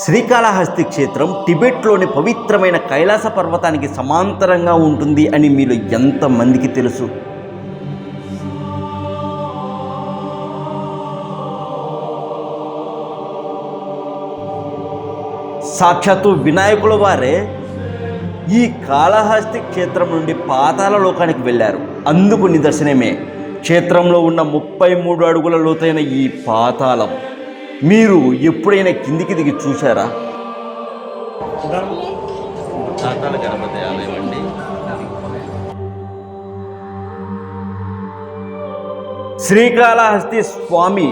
శ్రీకాళహస్తి క్షేత్రం టిబెట్లోని పవిత్రమైన కైలాస పర్వతానికి సమాంతరంగా ఉంటుంది అని మీలో ఎంతమందికి తెలుసు? సాక్షాత్తు వినాయకుల వారే ఈ కాళహస్తి క్షేత్రం నుండి పాతాళ లోకానికి వెళ్ళారు. అందుకు నిదర్శనమే. క్షేత్రంలో ఉన్న ముప్పై మూడు అడుగుల లోతైన ఈ పాతాళం మీరు ఎప్పుడైనా కిందికి దిగి చూశారా? పాతాళ గణపతి ఆలయం అండి. శ్రీకాళహస్తి స్వామి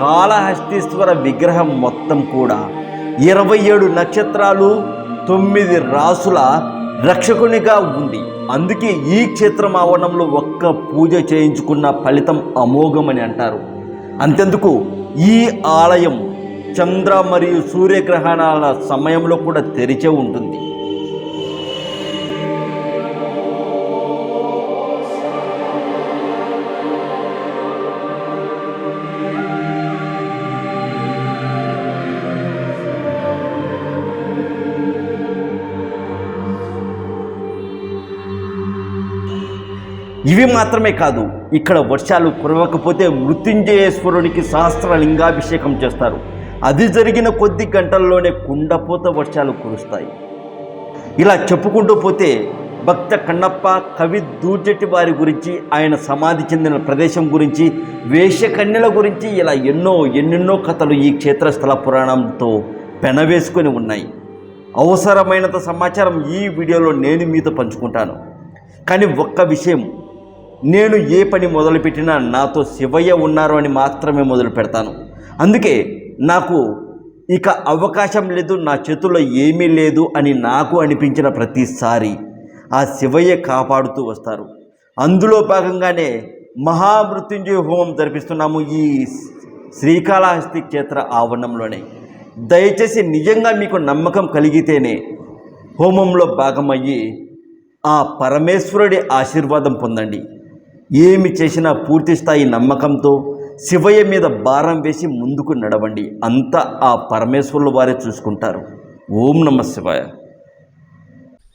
కాళహస్తీశ్వర విగ్రహం మొత్తం కూడా ఇరవై ఏడు నక్షత్రాలు తొమ్మిది రాసుల రక్షకునిగా ఉంది. అందుకే ఈ క్షేత్రం ఆవరణంలో ఒక్క పూజ చేయించుకున్న ఫలితం అమోఘమని అంటారు. అంతెందుకు ఈ ఆలయం చంద్ర మరియు సూర్యగ్రహణాల సమయంలో కూడా తెరిచే ఉంటుంది. ఇవి మాత్రమే కాదు ఇక్కడ వర్షాలు కురవకపోతే మృత్యుంజయేశ్వరునికి సహస్ర లింగాభిషేకం చేస్తారు. అది జరిగిన కొద్ది గంటల్లోనే కుండపోత వర్షాలు కురుస్తాయి. ఇలా చెప్పుకుంటూ పోతే భక్త కన్నప్ప కవి దూర్జటి వారి గురించి ఆయన సమాధి చెందిన ప్రదేశం గురించి వేషకన్యల గురించి ఇలా ఎన్నో ఎన్నెన్నో కథలు ఈ క్షేత్రస్థల పురాణంతో పెనవేసుకొని ఉన్నాయి. అవసరమైనంత సమాచారం ఈ వీడియోలో నేను మీతో పంచుకుంటాను. కానీ ఒక్క విషయం నేను ఏ పని మొదలుపెట్టినా నాతో శివయ్య ఉన్నారు అని మాత్రమే మొదలు పెడతాను. అందుకే నాకు ఇక అవకాశం లేదు నా చేతుల్లో ఏమీ లేదు అని నాకు అనిపించిన ప్రతిసారి ఆ శివయ్య కాపాడుతూ వస్తారు. అందులో భాగంగానే మహామృత్యుంజయ హోమం జరిపిస్తున్నాము ఈ శ్రీకాళహస్తి క్షేత్ర ఆవరణంలోనే. దయచేసి నిజంగా మీకు నమ్మకం కలిగితేనే హోమంలో భాగమయ్యి ఆ పరమేశ్వరుడి ఆశీర్వాదం పొందండి. ఏమి చేసినా పూర్తి స్థాయి నమ్మకంతో శివయ్య మీద భారం వేసి ముందుకు నడవండి. అంతా ఆ పరమేశ్వరులు వారే చూసుకుంటారు. ఓం నమ శివాయ.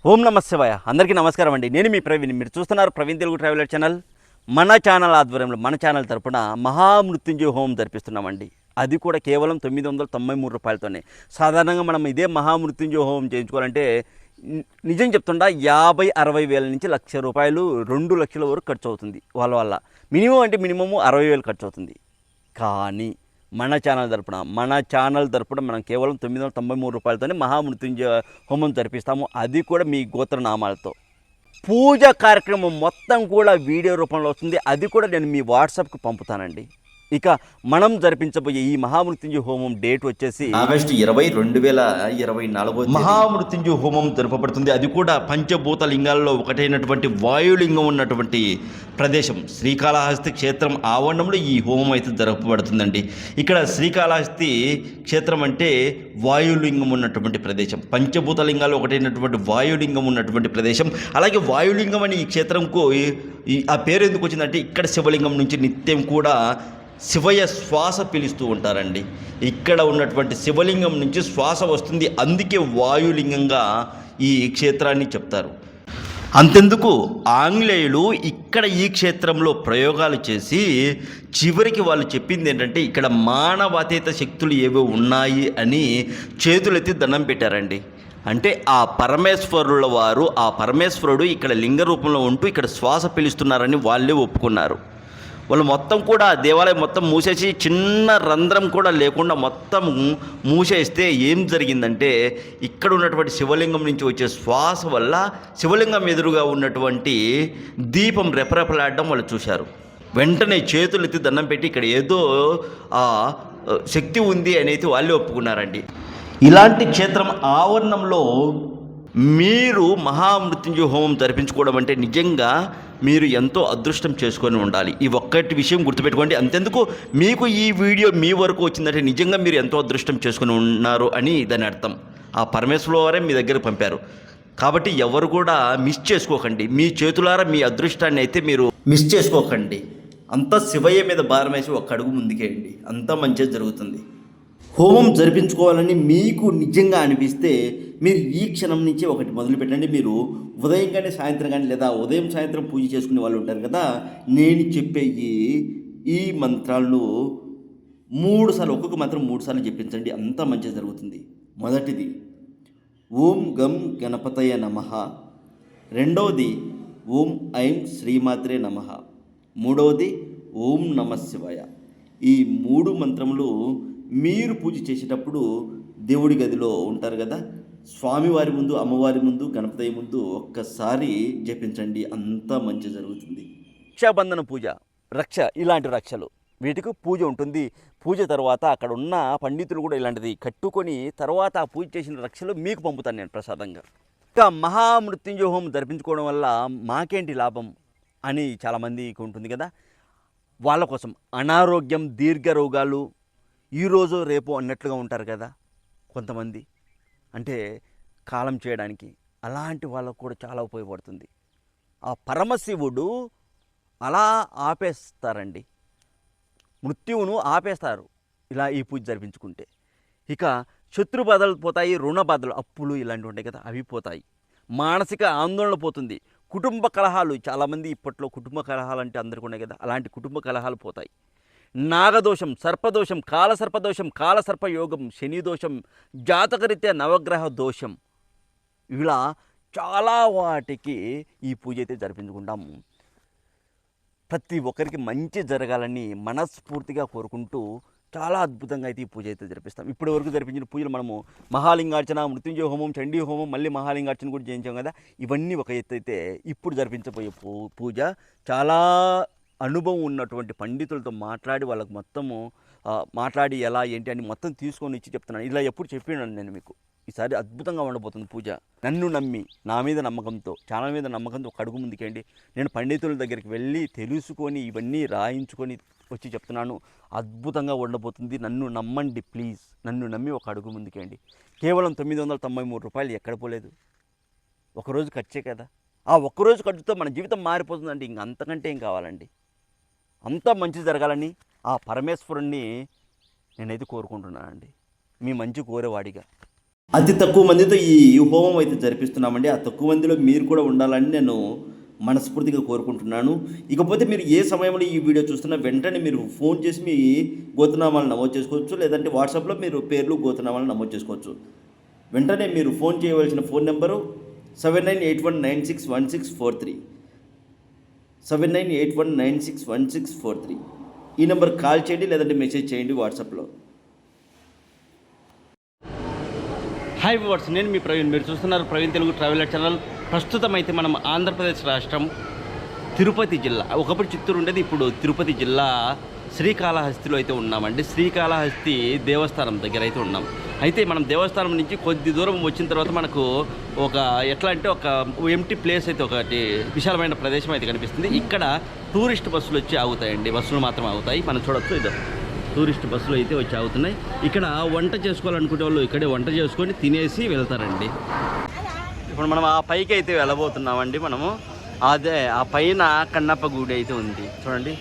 ఓం నమ శివాయ. అందరికీ నమస్కారం అండి. నేను మీ ప్రవీణ్. మీరు చూస్తున్నారు ప్రవీణ్ తెలుగు ట్రావెలర్ ఛానల్. మన ఛానల్ ఆధ్వర్యంలో మన ఛానల్ తరపున మహామృత్యుంజయ హోమం జరిపిస్తున్నామండి. అది కూడా కేవలం తొమ్మిది వందల తొంభై మూడు రూపాయలతోనే. సాధారణంగా మనం ఇదే మహామృత్యుంజయ హోమం చేయించుకోవాలంటే నిజం చెప్తుండా యాభై అరవై వేల నుంచి లక్ష రూపాయలు రెండు లక్షల వరకు ఖర్చు అవుతుంది వాళ్ళ వల్ల. మినిమం అంటే మినిమము అరవై వేలు ఖర్చు అవుతుంది కానీ మన ఛానల్ తరపున మన ఛానల్ తరపున మనం కేవలం తొమ్మిది వందల తొంభై మూడు రూపాయలతోనే మహామృత్యుంజయ హోమం జరిపిస్తాము. అది కూడా మీ గోత్రనామాలతో. పూజ కార్యక్రమం మొత్తం కూడా వీడియో రూపంలో వస్తుంది. అది కూడా నేను మీ వాట్సాప్కి పంపుతానండి. ఇక మనం జరిపించబోయే ఈ మహామృత్యుంజయ హోమం డేట్ వచ్చేసి ఆగస్టు ఇరవై రెండు వేల ఇరవై నాలుగో మహామృత్యుంజయ హోమం జరపబడుతుంది. అది కూడా పంచభూత లింగాల్లో ఒకటైనటువంటి వాయులింగం ఉన్నటువంటి ప్రదేశం. శ్రీకాళహస్తి క్షేత్రం ఆవరణంలో ఈ హోమం అయితే జరపబడుతుందండి. ఇక్కడ శ్రీకాళహస్తి క్షేత్రం అంటే వాయులింగం ఉన్నటువంటి ప్రదేశం. పంచభూత లింగాల్లో ఒకటైనటువంటి వాయులింగం ఉన్నటువంటి ప్రదేశం. అలాగే వాయులింగం అని ఈ క్షేత్రంకు ఆ పేరు ఎందుకు వచ్చిందంటే ఇక్కడ శివలింగం నుంచి నిత్యం కూడా శివయ్య శ్వాస పిలుస్తూ ఉంటారండి. ఇక్కడ ఉన్నటువంటి శివలింగం నుంచి శ్వాస వస్తుంది. అందుకే వాయులింగంగా ఈ క్షేత్రాన్ని చెప్తారు. అంతెందుకు ఆంగ్లేయులు ఇక్కడ ఈ క్షేత్రంలో ప్రయోగాలు చేసి చివరికి వాళ్ళు చెప్పింది ఏంటంటే ఇక్కడ మానవాతీత శక్తులు ఏవో ఉన్నాయి అని చేతులెత్తి దండం పెట్టారండి. అంటే ఆ పరమేశ్వరుల వారు ఆ పరమేశ్వరుడు ఇక్కడ లింగ రూపంలో ఉంటూ ఇక్కడ శ్వాస పిలుస్తున్నారని వాళ్ళే ఒప్పుకున్నారు. వాళ్ళు మొత్తం కూడా దేవాలయం మొత్తం మూసేసి చిన్న రంధ్రం కూడా లేకుండా మొత్తం మూసేస్తే ఏం జరిగిందంటే ఇక్కడ ఉన్నటువంటి శివలింగం నుంచి వచ్చే శ్వాస వల్ల శివలింగం ఎదురుగా ఉన్నటువంటి దీపం రెపరెపలాడడం వాళ్ళు చూశారు. వెంటనే చేతులు ఎత్తి దండం పెట్టి ఇక్కడ ఏదో ఆ శక్తి ఉంది అనేది వాళ్ళే ఒప్పుకున్నారండి. ఇలాంటి క్షేత్రం ఆవరణంలో మీరు మహామృత్యుంజయ హోమం జరిపించుకోవడం అంటే నిజంగా మీరు ఎంతో అదృష్టం చేసుకొని ఉండాలి. ఈ ఒక్కటి విషయం గుర్తుపెట్టుకోండి. అంతెందుకు మీకు ఈ వీడియో మీ వరకు వచ్చిందంటే నిజంగా మీరు ఎంతో అదృష్టం చేసుకుని ఉన్నారు అని దాని అర్థం. ఆ పరమేశ్వర వారే మీ దగ్గర పంపారు. కాబట్టి ఎవరు కూడా మిస్ చేసుకోకండి. మీ చేతులారా మీ అదృష్టాన్ని అయితే మీరు మిస్ చేసుకోకండి. అంతా శివయ్య మీద భారం వేసి ఒక్క అడుగు ముందుకేయండి. అంతా మంచిగా జరుగుతుంది. హోమం జరిపించుకోవాలని మీకు నిజంగా అనిపిస్తే మీరు ఈ క్షణం నుంచి ఒకటి మొదలు పెట్టండి. మీరు ఉదయం కానీ సాయంత్రం కానీ లేదా ఉదయం సాయంత్రం పూజ చేసుకునే వాళ్ళు ఉంటారు కదా నేను చెప్పే ఈ ఈ మంత్రాలను మూడు సార్లు ఒక్కొక్క మంత్రం మూడు సార్లు చెప్పించండి అంతా మంచిగా జరుగుతుంది. మొదటిది ఓం గం గణపతయ నమ. రెండవది ఓం ఐం శ్రీమాత్రే నమ. మూడవది ఓం నమ శివాయ. ఈ మూడు మంత్రములు మీరు పూజ చేసేటప్పుడు దేవుడి గదిలో ఉంటారు కదా? స్వామివారి ముందు అమ్మవారి ముందు గణపతి ముందు ఒక్కసారి జపించండి. అంతా మంచి జరుగుతుంది. రక్షాబంధన పూజ రక్ష ఇలాంటి రక్షలు. వీటికి పూజ ఉంటుంది. పూజ తర్వాత అక్కడ ఉన్న పండితులు కూడా ఇలాంటిది కట్టుకొని తర్వాత ఆ పూజ చేసిన రక్షలు మీకు పంపుతాను నేను ప్రసాదంగా. ఇంకా మహామృత్యుంజయ హోమం జరిపించుకోవడం వల్ల మాకేంటి లాభం అని చాలామందికి ఉంటుంది కదా? వాళ్ళ కోసం అనారోగ్యం దీర్ఘ రోగాలు ఈరోజు రేపు అన్నట్లుగా ఉంటారు కదా కొంతమంది. అంటే కాలం చేయడానికి అలాంటి వాళ్ళకు కూడా చాలా ఉపయోగపడుతుంది. ఆ పరమశివుడు అలా ఆపేస్తారండి. మృత్యువును ఆపేస్తారు ఇలా ఈ పూజ జరిపించుకుంటే. ఇక శత్రు బాధలు పోతాయి రుణ బాధలు అప్పులు ఇలాంటివి ఉంటాయి కదా అవి పోతాయి. మానసిక ఆందోళన పోతుంది. కుటుంబ కలహాలు చాలామంది ఇప్పట్లో కుటుంబ కలహాలు అంటే అందరికీ ఉన్నాయి కదా అలాంటి కుటుంబ కలహాలు పోతాయి. నాగదోషం సర్పదోషం కాలసర్పదోషం కాలసర్పయోగం శని దోషం జాతకరీత్యా నవగ్రహ దోషం ఇలా చాలా వాటికి ఈ పూజ అయితే జరిపించుకుంటాము ప్రతి ఒక్కరికి మంచి జరగాలని మనస్ఫూర్తిగా కోరుకుంటూ చాలా అద్భుతంగా అయితే ఈ పూజ అయితే జరిపిస్తాం. ఇప్పటి వరకు జరిపించిన పూజలు మనము మహాలింగార్చన మృత్యుంజయ హోమం చండీ హోమం మళ్ళీ మహాలింగార్చన కూడా చేయించాం కదా. ఇవన్నీ ఒక ఎత్తు అయితే ఇప్పుడు జరిపించబోయే పూ పూజ చాలా అనుభవం ఉన్నటువంటి పండితులతో మాట్లాడి వాళ్ళకి మొత్తము మాట్లాడి ఎలా ఏంటి అని మొత్తం తీసుకొని ఇచ్చి చెప్తున్నాను. ఇలా ఎప్పుడు చెప్పినాను నేను మీకు. ఈసారి అద్భుతంగా ఉండబోతుంది పూజ. నన్ను నమ్మి నా మీద నమ్మకంతో చాలా మీద నమ్మకంతో ఒక అడుగు ముందుకేయండి. నేను పండితుల దగ్గరికి వెళ్ళి తెలుసుకొని ఇవన్నీ రాయించుకొని వచ్చి చెప్తున్నాను. అద్భుతంగా ఉండబోతుంది. నన్ను నమ్మండి ప్లీజ్. నన్ను నమ్మి ఒక అడుగు ముందుకేయండి. కేవలం తొమ్మిది వందల తొంభై మూడు రూపాయలు ఎక్కడ పోలేదు. ఒకరోజు ఖర్చే కదా. ఆ ఒక్కరోజు ఖర్చుతో మన జీవితం మారిపోతుందండి ఇంక అంతకంటే ఏం కావాలండి? అంతా మంచి జరగాలని ఆ పరమేశ్వరుణ్ణి నేనైతే కోరుకుంటున్నానండి మీ మంచి కోరేవాడిగా. అతి తక్కువ మందితో ఈ హోమం అయితే జరిపిస్తున్నామండి. ఆ తక్కువ మందిలో మీరు కూడా ఉండాలని నేను మనస్ఫూర్తిగా కోరుకుంటున్నాను. ఇకపోతే మీరు ఏ సమయంలో ఈ వీడియో చూస్తున్నా వెంటనే మీరు ఫోన్ చేసి మీ గోతనామాలు నమోదు చేసుకోవచ్చు లేదంటే వాట్సాప్లో మీరు పేర్లు గోతనామాలు నమోదు చేసుకోవచ్చు. వెంటనే మీరు ఫోన్ చేయవలసిన phone number seven nine eight one nine six one six four three. Seven nine eight one nine six one six four three ఈ నెంబర్ కాల్ చేయండి లేదంటే మెసేజ్ చేయండి వాట్సాప్లో. హాయ్ వాట్స్ నేను మీ ప్రవీణ్. మీరు చూస్తున్నారు ప్రవీణ్ తెలుగు ట్రావెలర్ ఛానల్. ప్రస్తుతం అయితే మనం ఆంధ్రప్రదేశ్ రాష్ట్రం తిరుపతి జిల్లా. ఒకప్పుడు చిత్తూరు ఉండేది ఇప్పుడు తిరుపతి జిల్లా శ్రీకాళహస్తిలో అయితే ఉన్నామండి. శ్రీకాళహస్తి దేవస్థానం దగ్గర అయితే ఉన్నాం. అయితే మనం దేవస్థానం నుంచి కొద్ది దూరం వచ్చిన తర్వాత మనకు ఒక ఎట్లా అంటే ఒక ఎంటీ ప్లేస్ అయితే ఒకటి విశాలమైన ప్రదేశం అయితే కనిపిస్తుంది. ఇక్కడ టూరిస్ట్ బస్సులు వచ్చి ఆగుతాయండి. బస్సులు మాత్రం ఆగుతాయి. మనం చూడొచ్చు. ఇది టూరిస్ట్ బస్సులు అయితే వచ్చి ఆగుతున్నాయి. ఇక్కడ వంట చేసుకోవాలనుకునే వాళ్ళు ఇక్కడే వంట చేసుకొని తినేసి వెళ్తారండి. ఇప్పుడు మనం ఆ పైకి అయితే వెళ్ళబోతున్నామండి మనము. అదే ఆ పైన కన్నప్ప గుడి అయితే ఉంది. చూడండి.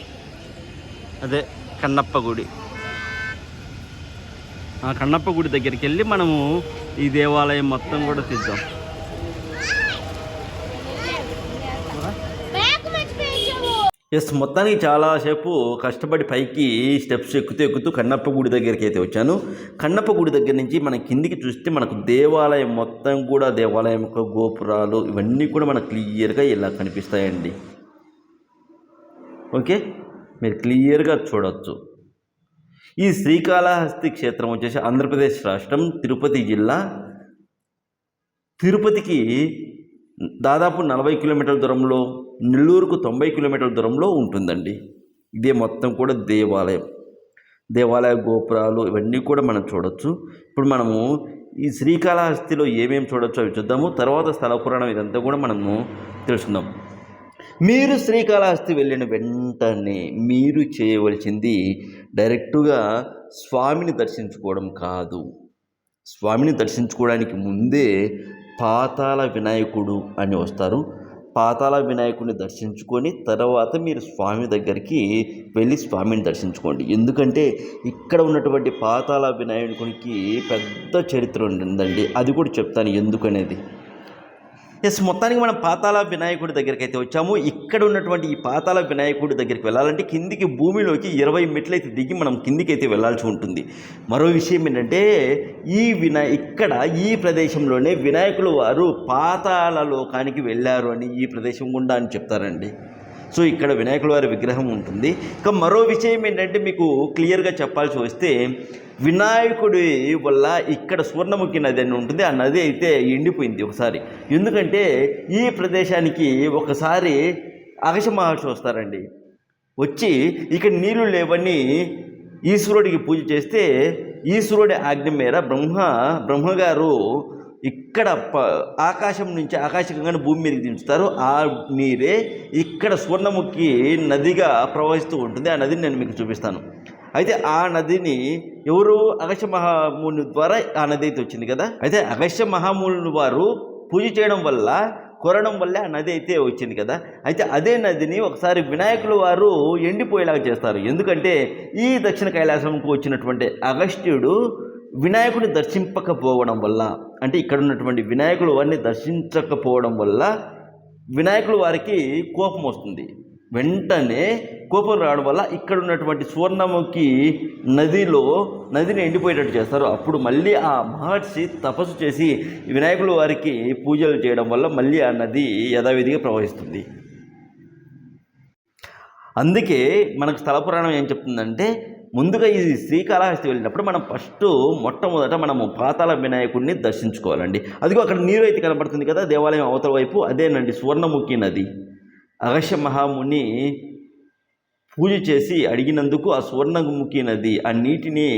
అదే కన్నప్ప గుడి. కన్నప్ప గుడి దగ్గరికి వెళ్ళి మనము ఈ దేవాలయం మొత్తం కూడా తీద్దాం. ఎస్ మొత్తానికి చాలాసేపు కష్టపడి పైకి స్టెప్స్ ఎక్కుతూ ఎక్కుతూ కన్నప్ప గుడి దగ్గరికి అయితే వచ్చాను. కన్నప్ప గుడి దగ్గర నుంచి మనం కిందికి చూస్తే మనకు దేవాలయం మొత్తం కూడా దేవాలయం యొక్క గోపురాలు ఇవన్నీ కూడా మనకు క్లియర్గా ఇలా కనిపిస్తాయండి. ఓకే? మీరు క్లియర్గా చూడవచ్చు ఈ శ్రీకాళహస్తి క్షేత్రం వచ్చేసి ఆంధ్రప్రదేశ్ రాష్ట్రం తిరుపతి జిల్లా. తిరుపతికి దాదాపు నలభై కిలోమీటర్ల దూరంలో నెల్లూరుకు తొంభై కిలోమీటర్ల దూరంలో ఉంటుందండి. ఇదే మొత్తం కూడా దేవాలయం. దేవాలయ గోపురాలు ఇవన్నీ కూడా మనం చూడొచ్చు. ఇప్పుడు మనము ఈ శ్రీకాళహస్తిలో ఏమేమి చూడొచ్చు అవి చూద్దాము. తర్వాత స్థల పురాణం ఇదంతా కూడా మనము తెలుసుకుందాం. మీరు శ్రీకాళహస్తి వెళ్ళిన వెంటనే మీరు చేయవలసింది డైరెక్టుగా స్వామిని దర్శించుకోవడం కాదు. స్వామిని దర్శించుకోవడానికి ముందే పాతాళ వినాయకుడు అని వస్తారు. పాతాళ వినాయకుడిని దర్శించుకొని తర్వాత మీరు స్వామి దగ్గరికి వెళ్ళి స్వామిని దర్శించుకోండి. ఎందుకంటే ఇక్కడ ఉన్నటువంటి పాతాళ వినాయకునికి పెద్ద చరిత్ర ఉంటుందండి అది కూడా చెప్తాను ఎందుకనేది. ఎస్ మొత్తానికి మనం పాతాల వినాయకుడి దగ్గరికి అయితే వచ్చాము. ఇక్కడ ఉన్నటువంటి ఈ పాతాల వినాయకుడి దగ్గరికి వెళ్ళాలంటే కిందికి భూమిలోకి ఇరవై మెట్లు అయితే దిగి మనం కిందికి అయితే వెళ్ళాల్సి ఉంటుంది. మరో విషయం ఏంటంటే ఈ వినా ఇక్కడ ఈ ప్రదేశంలోనే వినాయకులు వారు పాతాల లోకానికి వెళ్ళారు అని ఈ ప్రదేశం గుండా అని చెప్తారండి. సో ఇక్కడ వినాయకుల వారి విగ్రహం ఉంటుంది. ఇక మరో విషయం ఏంటంటే మీకు క్లియర్గా చెప్పాల్సి వస్తే వినాయకుడి వల్ల ఇక్కడ స్వర్ణముఖి నది అని ఉంటుంది. ఆ నది అయితే ఎండిపోయింది ఒకసారి. ఎందుకంటే ఈ ప్రదేశానికి ఒకసారి అగశ మహర్షి వస్తారండి. వచ్చి ఇక్కడ నీళ్ళు లేవని ఈశ్వరుడికి పూజ చేస్తే ఈశ్వరుడి ఆజ్ఞ మేర బ్రహ్మ బ్రహ్మగారు ఇక్కడ ప ఆకాశం నుంచి ఆకాశంగా భూమి మీదకి దించుతారు. ఆ నీరే ఇక్కడ స్వర్ణముఖి నదిగా ప్రవహిస్తూ ఉంటుంది. ఆ నదిని నేను మీకు చూపిస్తాను. అయితే ఆ నదిని ఎవరు? అగస్య మహాముని ద్వారా ఆ నది అయితే వచ్చింది కదా? అయితే అగస్య మహాముని వారు పూజ చేయడం వల్ల కొరడం వల్లే ఆ నది అయితే వచ్చింది కదా? అయితే అదే నదిని ఒకసారి వినాయకులు వారు ఎండిపోయేలాగా చేస్తారు. ఎందుకంటే ఈ దక్షిణ కైలాసంకు వచ్చినటువంటి అగస్త్యుడు వినాయకుడిని దర్శింపకపోవడం వల్ల. అంటే ఇక్కడ ఉన్నటువంటి వినాయకులు వారిని దర్శించకపోవడం వల్ల వినాయకులు వారికి కోపం వస్తుంది. వెంటనే కోపం రావడం వల్ల ఇక్కడ ఉన్నటువంటి సువర్ణముఖి నదిలో నదిని ఎండిపోయేటట్టు చేస్తారు. అప్పుడు మళ్ళీ ఆ మహర్షి తపస్సు చేసి వినాయకుల వారికి పూజలు చేయడం వల్ల మళ్ళీ ఆ నది యథావిధిగా ప్రవహిస్తుంది. అందుకే మనకు స్థల పురాణం ఏం చెప్తుందంటే ముందుగా ఈ శ్రీకాళహస్తి వెళ్ళినప్పుడు మనం ఫస్ట్ మొట్టమొదట మనము పాతాల వినాయకుడిని దర్శించుకోవాలండి. అదిగో అక్కడ నీరు అయితే కనబడుతుంది కదా దేవాలయం అవతల వైపు అదేనండి సువర్ణముఖి నది. అగస్య మహాముని పూజ చేసి అడిగినందుకు ఆ సువర్ణముఖి నది ఆ నీటిని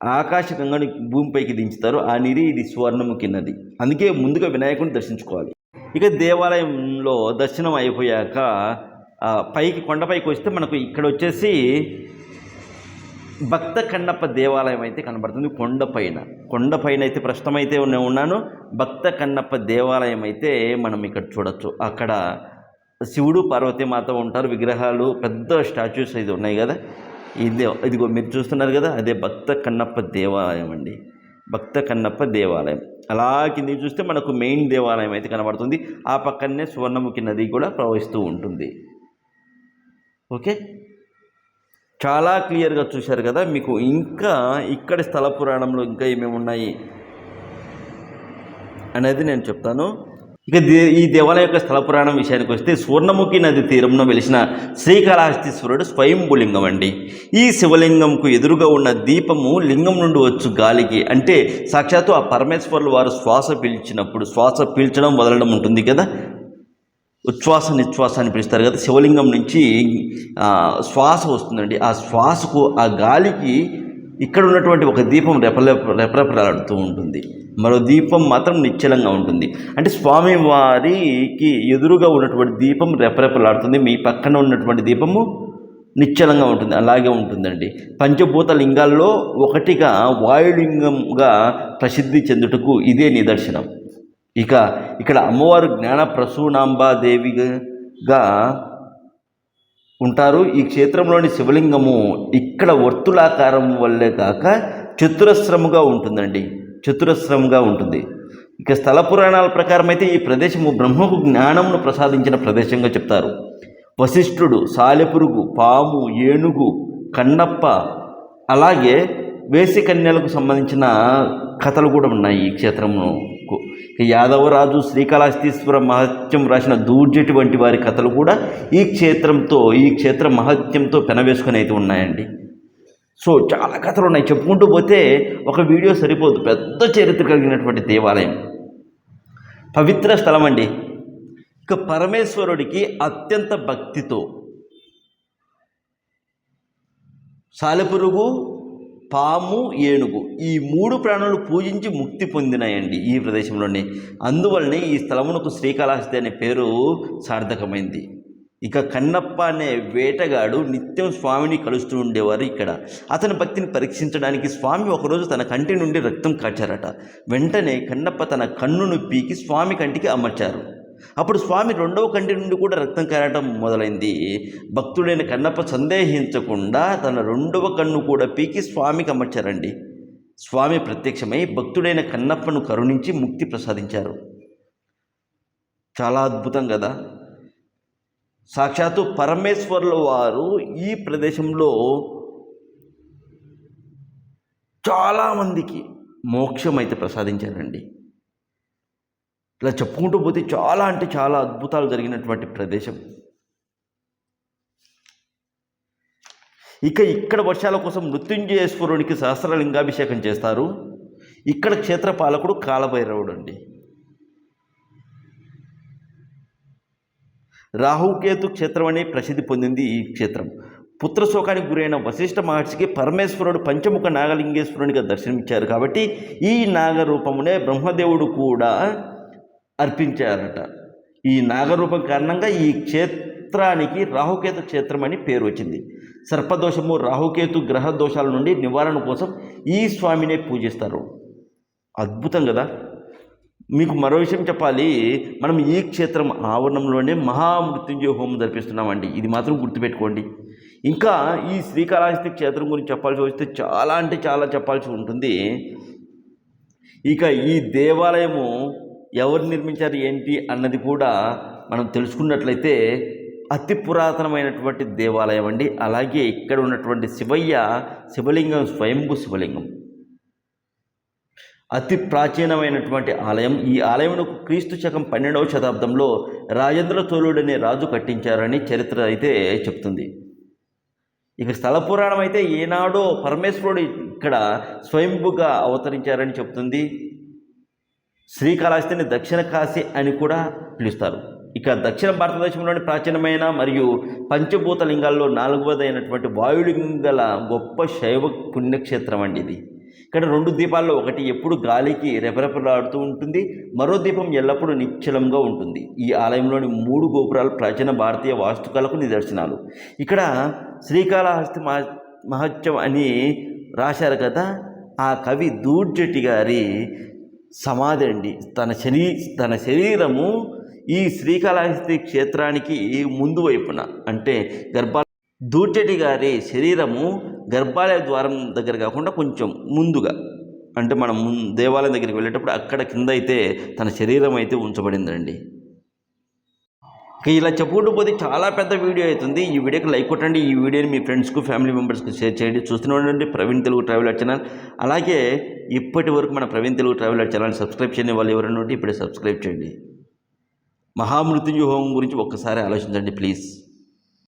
ఆకాశగంగాని భూమిపైకి దించుతారు. ఆ నీరు ఇది సువర్ణముఖి నది. అందుకే ముందుగా వినాయకుడిని దర్శించుకోవాలి. ఇక దేవాలయంలో దర్శనం అయిపోయాక ఆ, పైకి కొండపైకి వస్తే మనకు ఇక్కడ వచ్చేసి భక్త కన్నప్ప దేవాలయం అయితే కనబడుతుంది కొండపైన కొండపైన అయితే ప్రస్తుతం అయితే నేను ఉన్నాను. భక్త కన్నప్ప దేవాలయం అయితే మనం ఇక్కడ చూడొచ్చు. అక్కడ శివుడు పార్వతీమాత ఉంటారు. విగ్రహాలు పెద్ద స్టాచ్యూస్ అయితే ఉన్నాయి కదా. ఇది ఇదిగో మీరు చూస్తున్నారు కదా అదే భక్త కన్నప్ప దేవాలయం అండి. భక్త కన్నప్ప దేవాలయం. అలా కింద చూస్తే మనకు మెయిన్ దేవాలయం అయితే కనబడుతుంది. ఆ పక్కనే సువర్ణముఖి నది కూడా ప్రవహిస్తూ ఉంటుంది. ఓకే? చాలా క్లియర్గా చూశారు కదా మీకు ఇంకా ఇక్కడ స్థల పురాణంలో ఇంకా ఏమేమి ఉన్నాయి అనేది నేను చెప్తాను. ఇక దే ఈ దేవాలయం యొక్క స్థల పురాణం విషయానికి వస్తే స్వర్ణముఖి నది తీరంలో వెలిసిన శ్రీకాళహస్తీశ్వరుడు స్వయంభులింగం అండి. ఈ శివలింగంకు ఎదురుగా ఉన్న దీపము లింగం నుండి వచ్చు గాలికి. అంటే సాక్షాత్తు ఆ పరమేశ్వరులు వారు శ్వాస పీల్చినప్పుడు శ్వాస పీల్చడం వదలడం ఉంటుంది కదా ఉచ్ఛ్వాస నిశ్వాస అని పిలుస్తారు కదా శివలింగం నుంచి శ్వాస వస్తుందండి. ఆ శ్వాసకు ఆ గాలికి ఇక్కడ ఉన్నటువంటి ఒక దీపం రెపల రెపరెపలాడుతూ ఉంటుంది మరో దీపం మాత్రం నిశ్చలంగా ఉంటుంది అంటే స్వామి వారికి ఎదురుగా ఉన్నటువంటి దీపం రెపరెపలాడుతుంది మీ పక్కన ఉన్నటువంటి దీపము నిశ్చలంగా ఉంటుంది అలాగే ఉంటుందండి పంచభూత లింగాల్లో ఒకటిగా వాయులింగంగా ప్రసిద్ధి చెందుటకు ఇదే నిదర్శనం ఇక ఇక్కడ అమ్మవారు జ్ఞాన ప్రసూనాంబాదేవిగా ఉంటారు. ఈ క్షేత్రంలోని శివలింగము ఇక్కడ వర్తులాకారం వల్లే కాక చతురస్రముగా ఉంటుందండి. చతురస్రముగా ఉంటుంది. ఇక స్థల పురాణాల ప్రకారం అయితే ఈ ప్రదేశము బ్రహ్మకు జ్ఞానమును ప్రసాదించిన ప్రదేశంగా చెప్తారు. వశిష్ఠుడు సాలెపురుగు పాము ఏనుగు కన్నప్ప అలాగే వేసి కన్యలకు సంబంధించిన కథలు కూడా ఉన్నాయి ఈ క్షేత్రమును ఎక్కువ. యాదవరాజు శ్రీకాళహస్తీశ్వర మహత్యం రాసిన దూర్జటి వంటి వారి కథలు కూడా ఈ క్షేత్రంతో ఈ క్షేత్ర మహత్యంతో పెనవేసుకొని అయితే ఉన్నాయండి. సో చాలా కథలు ఉన్నాయి. చెప్పుకుంటూ పోతే ఒక వీడియో సరిపోదు. పెద్ద చరిత్ర కలిగినటువంటి దేవాలయం. పవిత్ర స్థలం అండి. ఇక పరమేశ్వరుడికి అత్యంత భక్తితో. సాలెపురుగు పాము ఏనుగు ఈ మూడు ప్రాణులు పూజించి ముక్తి పొందినాయండి ఈ ప్రదేశంలోనే. అందువల్లనే ఈ స్థలమునకు శ్రీకాళహస్తి అనే పేరు సార్థకమైంది. ఇక కన్నప్ప అనే వేటగాడు నిత్యం స్వామిని కలుస్తూ ఉండేవారు ఇక్కడ. అతని భక్తిని పరీక్షించడానికి స్వామి ఒకరోజు తన కంటి నుండి రక్తం కాచారట. వెంటనే కన్నప్ప తన కన్నును పీకి స్వామి కంటికి అమర్చారు. అప్పుడు స్వామి రెండవ కంటి నుండి కూడా రక్తం కారటం మొదలైంది. భక్తుడైన కన్నప్ప సందేహించకుండా తన రెండవ కన్ను కూడా పీకి స్వామికి అమర్చారండి. స్వామి ప్రత్యక్షమై భక్తుడైన కన్నప్పను కరుణించి ముక్తి ప్రసాదించారు. చాలా అద్భుతం కదా! సాక్షాత్తు పరమేశ్వరుల వారు ఈ ప్రదేశంలో చాలామందికి మోక్షం అయితే ప్రసాదించారండి. ఇలా చెప్పుకుంటూ పోతే చాలా అంటే చాలా అద్భుతాలు జరిగినటువంటి ప్రదేశం. ఇక ఇక్కడ వర్షాల కోసం మృత్యుంజయేశ్వరునికి సహస్రలింగాభిషేకం చేస్తారు. ఇక్కడ క్షేత్రపాలకుడు కాలభైరవుడు అండి. రాహుకేతు క్షేత్రం అనే ప్రసిద్ధి పొందింది ఈ క్షేత్రం. పుత్రశోకానికి గురైన వశిష్ఠ మహర్షికి పరమేశ్వరుడు పంచముఖ నాగలింగేశ్వరునిగా దర్శనమిచ్చారు కాబట్టి ఈ నాగరూపమునే బ్రహ్మదేవుడు కూడా అర్పించారట. ఈ నాగరూపం కారణంగా ఈ క్షేత్రానికి రాహుకేతు క్షేత్రం అని పేరు వచ్చింది. సర్పదోషము రాహుకేతు గ్రహ దోషాల నుండి నివారణ కోసం ఈ స్వామినే పూజిస్తారు. అద్భుతం కదా! మీకు మరో విషయం చెప్పాలి. మనం ఈ క్షేత్రం ఆవరణంలోనే మహామృత్యుంజయ హోమం జరిపిస్తున్నామండి. ఇది మాత్రం గుర్తుపెట్టుకోండి. ఇంకా ఈ శ్రీకాళహస్తి క్షేత్రం గురించి చెప్పాల్సి వస్తే చాలా అంటే చాలా చెప్పాల్సి ఉంటుంది. ఇక ఈ దేవాలయము ఎవరు నిర్మించారు ఏంటి అన్నది కూడా మనం తెలుసుకున్నట్లయితే అతి పురాతనమైనటువంటి దేవాలయం అండి. అలాగే ఇక్కడ ఉన్నటువంటి శివయ్య శివలింగం స్వయంభు శివలింగం. అతి ప్రాచీనమైనటువంటి ఆలయం. ఈ ఆలయమును క్రీస్తు శకం పన్నెండవ శతాబ్దంలో రాజేంద్ర చోళుడనే రాజు కట్టించారని చరిత్ర అయితే చెప్తుంది. ఇక స్థల పురాణం అయితే ఏనాడో పరమేశ్వరుడు ఇక్కడ స్వయంభుగా అవతరించారని చెప్తుంది. శ్రీకాళహస్తిని దక్షిణ కాశీ అని కూడా పిలుస్తారు. ఇక దక్షిణ భారతదేశంలోని ప్రాచీనమైన మరియు పంచభూత లింగాల్లో నాలుగవదైనటువంటి వాయులింగల గొప్ప శైవ పుణ్యక్షేత్రం అండి ఇది. ఇక్కడ రెండు దీపాల్లో ఒకటి ఎప్పుడు గాలికి రెపరెపలాడుతూ ఉంటుంది మరో దీపం ఎల్లప్పుడూ నిశ్చలంగా ఉంటుంది. ఈ ఆలయంలోని మూడు గోపురాలు ప్రాచీన భారతీయ వాస్తుకళకు నిదర్శనాలు. ఇక్కడ శ్రీకాళహస్తి మహా మహత్యం అని రాశారు కదా ఆ కవి దూర్జటి గారి సమాధి అండి. తన శరీ తన శరీరము ఈ శ్రీకాళహస్తి క్షేత్రానికి ముందు వైపున అంటే గర్భా దూర్చటి గారి శరీరము గర్భాలయ ద్వారం దగ్గర కాకుండా కొంచెం ముందుగా అంటే మనం దేవాలయం దగ్గరికి వెళ్ళేటప్పుడు అక్కడ కింద అయితే తన శరీరం అయితే ఉంచబడిందండి. ఇలా చెప్పుకుంటూ పోతే చాలా పెద్ద వీడియో అవుతుంది. ఈ వీడియోకి లైక్ కొట్టండి. ఈ వీడియోని మీ ఫ్రెండ్స్కు ఫ్యామిలీ మెంబర్స్కి షేర్ చేయండి. చూస్తున్నటువంటి ప్రవీణ్ తెలుగు ట్రావెలర్ ఛానల్ అలాగే ఇప్పటి వరకు మన Praveen Telugu traveller channel subscribe చేయని వాళ్ళు ఎవరైనా ఉంటే ఇప్పుడే సబ్స్క్రైబ్ చేయండి. మహామృత్యుంజయ హోమం గురించి ఒక్కసారి ఆలోచించండి ప్లీజ్